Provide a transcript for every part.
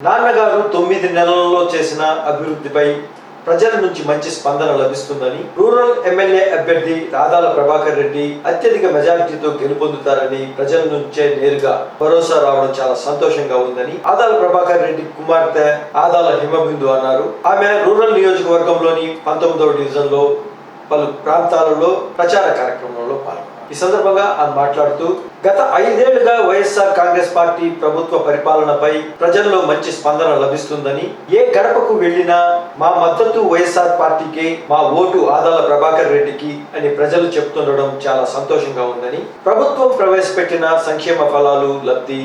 నాన్నగారు తొమ్మిది నెలల్లో చేసిన అభివృద్ధిపై ప్రజల నుంచి మంచి స్పందన లభిస్తుందని రూరల్ ఎమ్మెల్యే అభ్యర్థి రాధాల ప్రభాకర్ రెడ్డి అత్యధిక మెజారిటీతో గెలుపొందుతారని ప్రజల నుంచే నేరుగా భరోసా రావడం చాలా సంతోషంగా ఉందని ఆదాల ప్రభాకర్ రెడ్డి కుమార్తె ఆదాల హిమబిందు అన్నారు. ఆమె రూరల్ నియోజకవర్గంలోని పంతొమ్మిదవ డివిజన్లో పలు ప్రాంతాలలో ప్రచార కార్యక్రమంలో పాల్గొన్నారు. ఈ సందర్భంగా ఆయన మాట్లాడుతూ గత ఐదేళ్ళుగా వైఎస్ఆర్ కాంగ్రెస్ పార్టీ ప్రభుత్వ పరిపాలనపై ప్రజల్లో మంచి స్పందన లభిస్తుందని ఏ గడపకు వెళ్ళినా మా మద్దతు వైఎస్ఆర్ పార్టీకి మా ఓటు ఆదాల ప్రభాకర్ రెడ్డికి అని ప్రజలు చెప్తుండడం చాలా సంతోషంగా ఉందని ప్రభుత్వం ప్రవేశపెట్టిన సంక్షేమ ఫలాలు లబ్ధి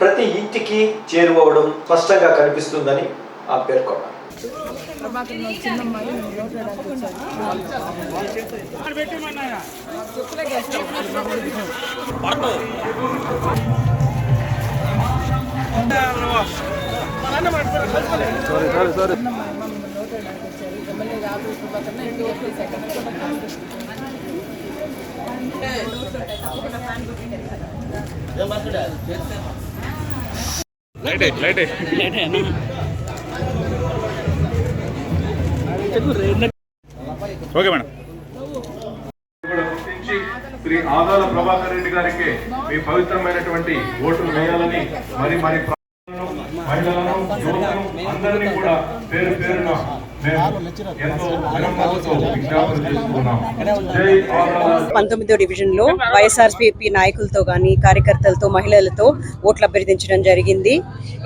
ప్రతి ఇంటికి చేరువవడం స్పష్టంగా కనిపిస్తుందని ఆ పేర్కొన్నారు. ప్రభాకర్ మా MLA Prabhakar second light light okay madam. Shri Adala Prabhakar Reddy గారికి మీ పవిత్రమైనటువంటి ఓటులు వేయాలని మరి మరి మహిళలను యువతను అందరినీ కూడా పేరు పేరున పంతొమ్మిదో డివిజన్లో వైఎస్ఆర్సీపీ నాయకులతో కానీ కార్యకర్తలతో మహిళలతో ఓట్లు అభ్యర్థించడం జరిగింది.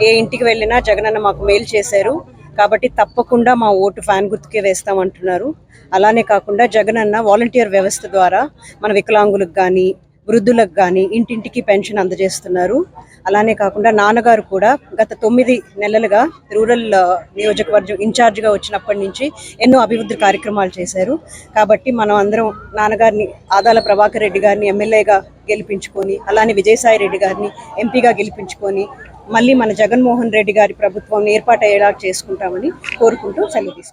ఏ ఇంటికి వెళ్ళినా జగనన్న మాకు మేలు చేశారు. కాబట్టి తప్పకుండా మా ఓటు ఫ్యాన్ గుర్తుకే వేస్తామంటున్నారు. అలానే కాకుండా జగన్ అన్న వాలంటీర్ వ్యవస్థ ద్వారా మన వికలాంగులకు కానీ వృద్ధులకు కానీ ఇంటింటికి పెన్షన్ అందజేస్తున్నారు. అలానే కాకుండా నాన్నగారు కూడా గత తొమ్మిది నెలలుగా రూరల్ నియోజకవర్గం ఇన్ఛార్జ్గా వచ్చినప్పటి నుంచి ఎన్నో అభివృద్ధి కార్యక్రమాలు చేశారు. కాబట్టి మనం అందరం నాన్నగారిని ఆదాల ప్రభాకర్ రెడ్డి గారిని ఎమ్మెల్యేగా గెలిపించుకొని అలానే విజయసాయి రెడ్డి గారిని ఎంపీగా గెలిపించుకొని మళ్ళీ మన జగన్మోహన్ రెడ్డి గారి ప్రభుత్వం ఏర్పాటయ్యేలా చేసుకుంటామని కోరుకుంటూ సెలవు తీసుకుంటాం